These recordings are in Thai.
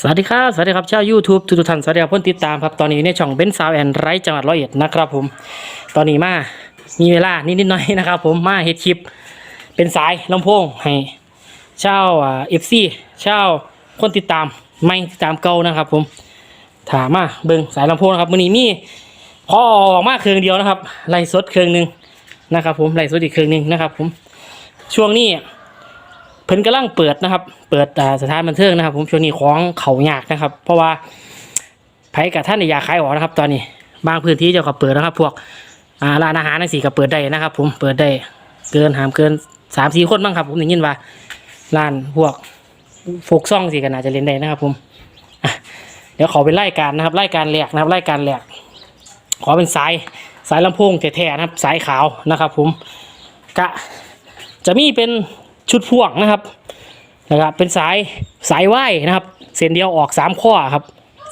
สวัสดีครับสวัสดีครับชาว YouTube ทุกท่านสวัสดีครับเพื่อนติดตามครับตอนนี้ในช่องเบนซาวแอนไรจังหวัดร้อยเอ็ดนะครับผมตอนนี้มามีเวลานิดๆหน่อยนะครับผมมาเฮ็ดคลิป เป็นสายลำโพงให้เช่าอ่าเอฟซีเช่าคนติดตามไม่ติดตามเก่านะครับผมถามมาเบิ่งสายลำโพงนะครับมือนี้มีพอออกมาเครื่องเดียวนะครับไล่สดเครื่องหนึ่งนะครับผมไล่สดอีกเครื่องหนึ่งนะครับผมช่วงนี้ เพิ่นกำลังเปิดนะครับ เปิดสถานบันเทิงนะครับ ผมช่วงนี้ของเขายากนะครับ เพราะว่าไผกับท่านอยากขายออกนะครับ ตอนนี้บางพื้นที่เจ้าก็เปิดนะครับ พวกอ่าร้านอาหารนั่นสิก็เปิดได้นะครับ ผมเปิดได้เกินหามเกินสามสี่คนบ้างครับ ผมได้ยินว่าร้านพวกโฟกซ่องสิก็น่าจะเล่นได้นะครับ ผมเดี๋ยวขอเป็นไล่การนะครับไล่การแหลกนะครับไล่การแหลกขอเป็นสายสายลำโพงแท้ๆนะครับ สายขาวนะครับ ผมกะจะมีเป็น ชุดพ่วงนะครับนะครับ เป็นสายสายไหวนะครับ เส้นเดียวออกสามข้อครับ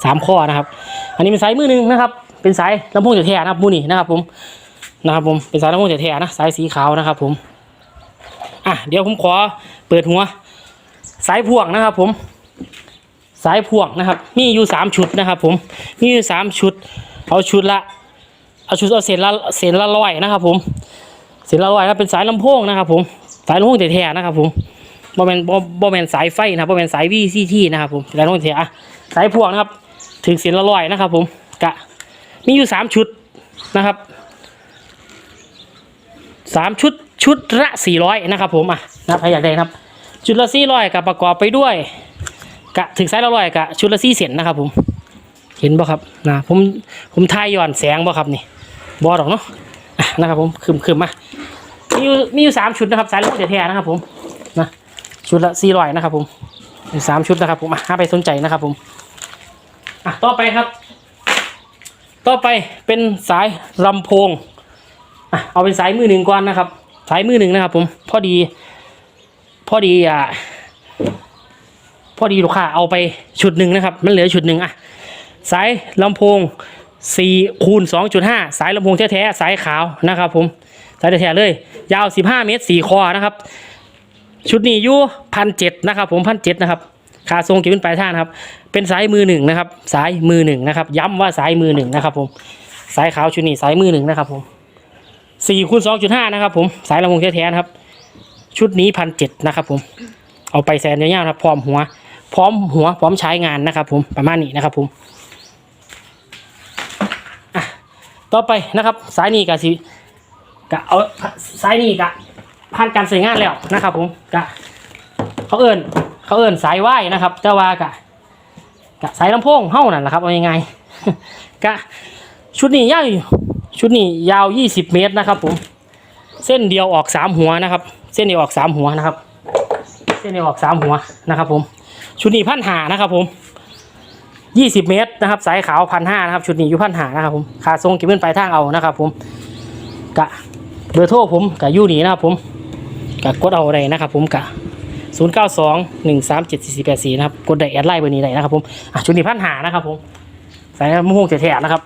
สามข้อนะครับ อันนี้เป็นสายมือหนึ่งนะครับ เป็นสายลำโพงแท้นะครับมูนี่นะครับผมนะครับผมเป็นสายลำโพงแท้นะสายสีขาวนะครับ ผมอะเดี๋ยวผมขอเปิดหัว สายพ่วงนะครับ ผม สายพ่วงนะครับ มีอยู่สามชุดนะครับ ผมมีอยู่สามชุด เอาชุดละเอาชุดเอาเส้นละเส้นละร้อยนะครับ ผมเส้นละร้อยนะเป็นสายลำโพงนะครับ ผม สายลำโพงแท้นะครับผมบ่แมนบ่บ่แมนสายไฟนะครับบ่แมนสายวีซีทีนะครับผมสายลำโพงแท้สายพวงนะครับถึงเส้นละร้อยนะครับ ผมกะมีอยู่สามชุดนะครับสามชุดชุดละสี่ร้อยนะครับ ผมอะนะใครอยากได้นะครับ ชุดละสี่ร้อยกับประกอบไปด้วยกะถึงสายละร้อยกะชุดละสี่เส้นนะครับ ผมเห็นบ่ครับนะผมผมทายย้อนแสงบ่ครับนี่บ่หรอกเนาะนะครับผมคืมคืมมา มีอยู่มีอยู่สามชุดนะครับสายลูกแท้ๆนะครับผมนะชุดละสี่ร้อยนะครับผมสามชุดนะครับผมอะห้าไปสนใจนะครับผมอะต่อไปครับ ต่อไปเป็นสายลำโพงอะเอาเป็นสายมือหนึ่งก่อนนะครับ สายมือหนึ่งนะครับ ผมพอดี พอดีอะพอดีลูกค้าเอาไปชุดหนึ่งนะครับ มันเหลือชุดหนึ่งอะสายลำโพง4คูณ2.5 สายลำโพงแท้ๆสายขาวนะครับผม สายแท้เลย ยาว 15 เมตร 4 คอนะครับ ชุดนี้อยู่พันเจ็ดนะครับผมพันเจ็ดนะครับขาทรงเก็บเป็นปลายท่านครับ เป็นสายมือหนึ่งนะครับ สายมือหนึ่งนะครับ ย้ำว่าสายมือหนึ่งนะครับ ผม สายขาวชุดนี้สายมือหนึ่งนะครับ ผมสี่คูณสองจุดห้านะครับ ผม สายลำโพงแท้ๆนะครับ ชุดนี้พันเจ็ดนะครับผม เอาไปแซนยาวๆนะครับ พร้อมหัว พร้อมหัว พร้อมใช้งานนะครับ ผม ประมาณนี้นะครับ ผมต่อไปนะครับ สายนี้กับสี กะเอาสายนี่กะผ่านการใช้งานแล้วนะครับ ผมกะเขาเอิ้นเขาเอิ้นสายไหวนะครับแต่ว่ากะกะสายลำโพงเฮ้านั่นแหละครับเอายังไงกะชุดนี้ยาวชุดนี้ยาว 20 เมตรนะครับ ผม เส้นเดียวออกสามหัวนะครับ เส้นเดียวออกสามหัวนะครับ เส้นเดียวออกสามหัวนะครับ ผมชุดนี้พันหานะครับ ผม 20 เมตรนะครับ สายขาวพันห้านะครับ ชุดนี้อยู่พันหานะครับ ผมขาทรงเก็บเงินปลายทางเอานะครับ ผมกะ เบอร์โทรผมกะอยู่นี่นะครับผมกะกดเอาได้นะครับผมกะ0 9 2 1 3 7 4 4 8 4นะครับกดได้แอดไลน์เบอร์นี้ได้นะครับผมอะชุดนี้พันหานะครับผมสายมะม่งแท้ๆนะครับ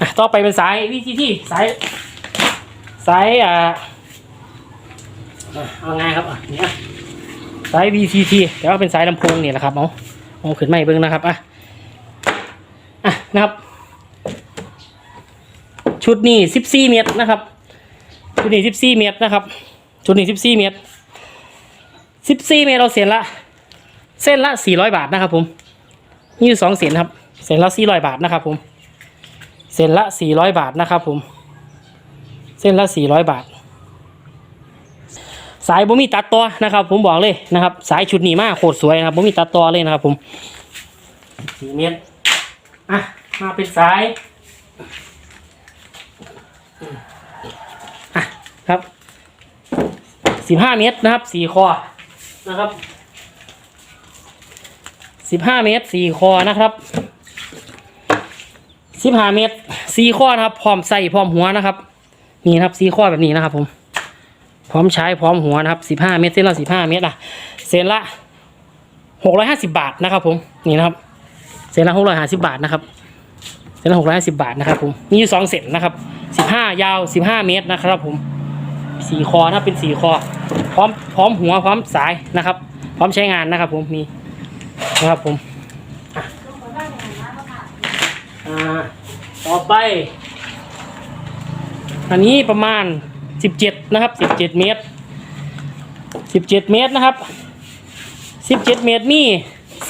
อะต่อไปเป็นสายวิธีที่สายสายอ่าอะเอาไงครับอะเนี่ยสาย VCT แต่ว่าเป็นสายลำโพงเนี่ยแหละครับเอาเอาขึ้นมาให้เบิ้งนะครับอะอะนะครับ ชุดนี้สิบสี่เมตรนะครับ ชุดนี้สิบสี่เมตรนะครับ ชุดนี้สิบสี่เมตรสิบสี่เมตรเราเส้นละ เส้นละสี่ร้อยบาทนะครับ ผมมีอยู่สองเส้นครับ เส้นละสี่ร้อยบาทนะครับ ผม เส้นละสี่ร้อยบาทนะครับ ผม เส้นละสี่ร้อยบาท สายบ่มีตัดต่อนะครับ ผมบอกเลยนะครับ สายชุดนี้มากโคตรสวยนะครับบ่มีตัดต่อเลยนะครับ ผมสี่เมตรอะมาเป็นสาย อะ ครับสิบห้าเมตรนะครับสี่คอนะครับสิบห้าเมตรสี่คอนะครับสิบห้าเมตรสี่ข้อนะครับพร้อมใส่พร้อมหัวนะครับ นี่นะครับสี่ข้อแบบนี้นะครับ ผม พร้อมใช้พร้อมหัวนะครับสิบห้าเมตรเส้นละสิบห้าเมตรอะเส้นละหกร้อยห้าสิบาทนะครับ ผมนี่นะครับเส้นละหกร้อยห้าสิบาทนะครับเส้นละหกร้อยห้าสิบาทนะครับผมมีอยู่สองเส้นนะครับสิบห้ายาวสิบห้าเมตรนะครับ ผม สี่คอนะเป็นสี่คอ พร้อมพร้อมหัวพร้อมสายนะครับ พร้อมใช้งานนะครับ ผมนี่นะครับผมต่อไป อันนี้ประมาณสิบเจ็ดนะครับสิบเจ็ดเมตรสิบเจ็ดเมตรนะครับสิบเจ็ดเมตรนี่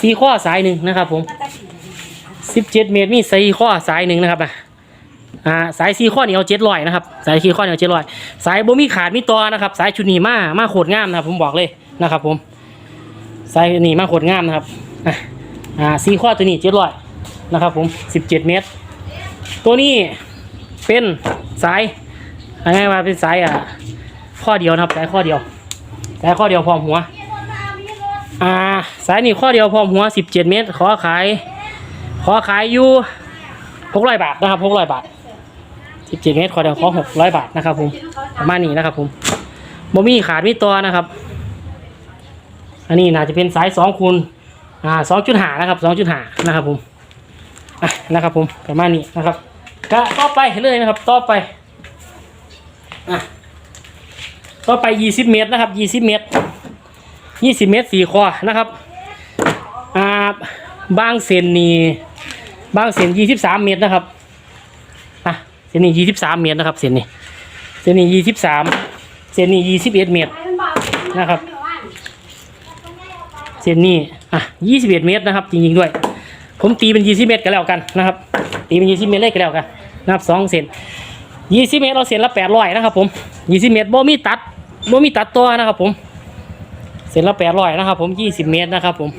สี่ข้อสายหนึ่งนะครับ ผมสิบเจ็ดเมตรนี่สี่ข้อสายหนึ่งนะครับนะ อ่าสายสีข้อเหนียวเจ็ดลอยนะครับสายสีข้อเหนียวเจ็ดลอยสายโบมีขาดมีตัวนะครับ สายชุดนีมามาโคตรงามนะครับผมบอกเลยนะครับ ผม สายนี้มาโคตรงามนะครับอ่าสีข้อตัวนี้เจ็ดลอยนะครับ ผม17เจ็ดเมตร ตัวนี้เป็นสายอาง่ายๆว่าเป็นสายอะข้อเดียวนะครับสายข้อเดียวสายข้อเดียวพร้อมหัวอ่าสายนี้ข้อเดียวพร้อมหัว 17 เมตร ขอขาย ขอขายอยู่600บาทนะครับ600บาท 17 เมตรขอเดียวขอ600 บาทนะครับ ผมประมาณนี้นะครับผมบ่มีขาดมีตัวนะครับ อันนี้น่าจะเป็นสาย2คูณอ่า2.5นะครับ2.5นะครับผมอะนะครับผมประมาณนี้นะครับก็ต่อไปเลยนะครับ ต่อไปอะต่อไป 20 เมตรนะครับ 20 เมตร 20 เมตรสี่คอนะครับอ่าบางเซนนี่บางเซน23 เมตรนะครับ อะเซนนี่23เมตรนะครับเซนนี่เซนนี่23เซนนี่21เอ็ดเมตรนะครับเซนนี่อะ21เอ็ดเมตรนะครับจริงๆด้วย ผมตีเป็น20เมตรกันแล้วกันนะครับ ตีเป็น20เมตรเลยกันแล้วกันนะครับ2เซน20เมตรเราเซนละ800นะครับผม20เมตรบ่มีตัดบ่มีตัดตัวนะครับผมเส้นละแปดร้อยนะครับผมยี่สิบเมตรนะครับผม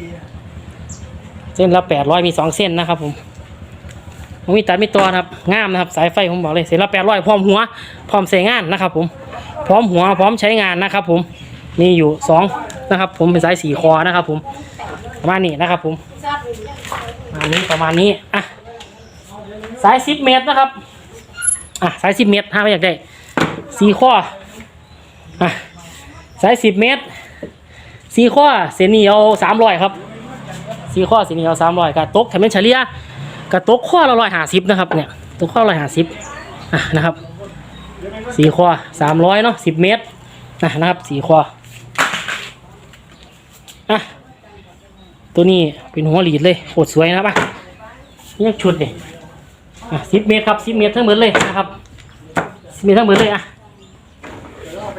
เส้นละแปดร้อยมีสองเส้นนะครับผม ผมมีตัดมีตัวนะครับงามนะครับ สายไฟผมบอกเลยเส้นละแปดร้อยพร้อมหัว พร้อมใช้งานนะครับ ผม พร้อมหัวพร้อมใช้งานนะครับ ผมมีอยู่สองนะครับ ผมเป็นสายสีคอนะครับ ผมประมาณนี้นะครับ ผมอันนี้ประมาณนี้อะสายสิบเมตรนะครับอะสายสิบเมตรถ้าไม่อยากได้สีข้ออะสายสิบเมตรสีข้อเส้นนี้เอาสามร้อยครับสีข้อเส้นนี้เอาสามร้อยกระตกแถมเป็นเฉลี่ย กระตกข้อละร้อยห้าสิบนะครับเนี่ยตกข้อร้อยห้าสิบอะนะครับสี่ข้อสามร้อยเนาะสิบเมตรอะนะครับสี่ข้ออะตัวนี้เป็นหัวหลีดเลยโคตรสวยนะครับอะนี่ชุดนี่อะสิบเมตรครับสิบเมตรทั้งหมดเลยนะครับสิบเมตรทั้งหมดเลยอะ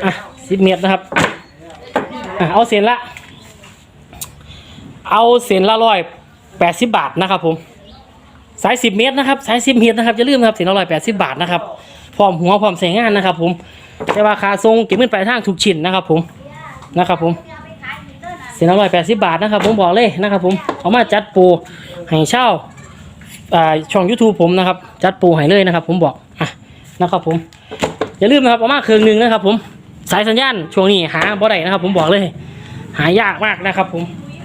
อะสิบเมตรนะครับอะเอาเส้นละ เอาเส้นละร้อยแปดสิบบาทนะครับผม สายสิบเมตรนะครับสายสิบเมตรนะครับอย่าลืมนะครับส้นละร้อยแปดสิบบาทนะครับพร้อมหัวพร้อมใส่งานนะครับ ผมแต่ว่าคาทรงเก็บเงินปลายทางทุกชิ้นนะครับ ผมนะครับ ผมส้นละร้อยแปดสิบบาทนะครับ ผมบอกเลยนะครับ ผมเอามาจัดปูให้เช่าอ่าช่อง YouTube ผมนะครับจัดปูให้เลยนะครับ ผมบอกอะนะครับ ผมอย่าลืมนะครับเอามาเครื่องหนึ่งนะครับ ผมสายสัญญาณช่วงนี้หาบ่ได้นะครับ ผมบอกเลย หายากมากนะครับ ผม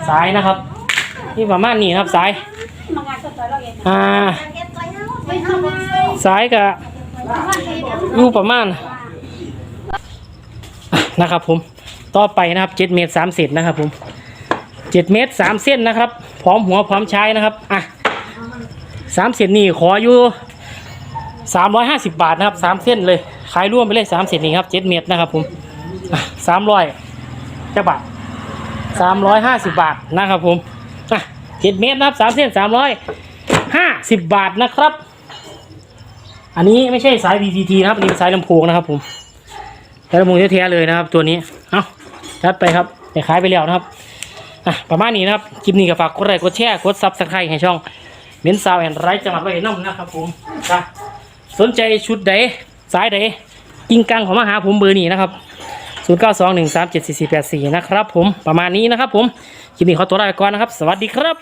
สายนะครับนี่ประมาณนี้นะครับสาย อ่าสายกับอยู่ประมาณอะนะครับผมต่อไปนะครับเจ็ดเมตรสามเซนนะครับผมเจ็ดเมตรสามเส้นนะครับ พร้อมหัวพร้อมใช้นะครับอะสามเส้นนี่ขออยู่สามร้อยห้าสิบบาทนะครับสามเส้นเลยขายร่วมไปเลยสามเส้นนี้ครับเจ็ดเมตรนะครับผมสามร้อยจะบาทสามร้อยห้าสิบบาทนะครับผมอะ เจ็ดเมตรนะครับสามเส้นสามร้อยห้าสิบบาทนะครับ อันนี้ไม่ใช่สาย VCT นะครับนนี้เป็นสายลำโพงนะครับผมสายลำโพงแท้ๆเลยนะครับ ตัวนี้เอาจัดไปครับไปขายไปแล้วนะครับอะประมาณนี้นะครับคลิปนี้ก็ฝากกดไลค์กดแชร์กดซับสไครต์ให้ช่องเบนซาวแอนไรจังหวัดร้อยเอ็ดน้ำนะครับผมอะสนใจชุดใดสายใดกิ้งกังของมาหาผมเบอร์นี้นะครับ0 9 2 1 3 7 4 4 8 4นะครับผมประมาณนี้นะครับผม คลิปนี้ขอตัวลาไปก่อนนะครับ สวัสดีครับ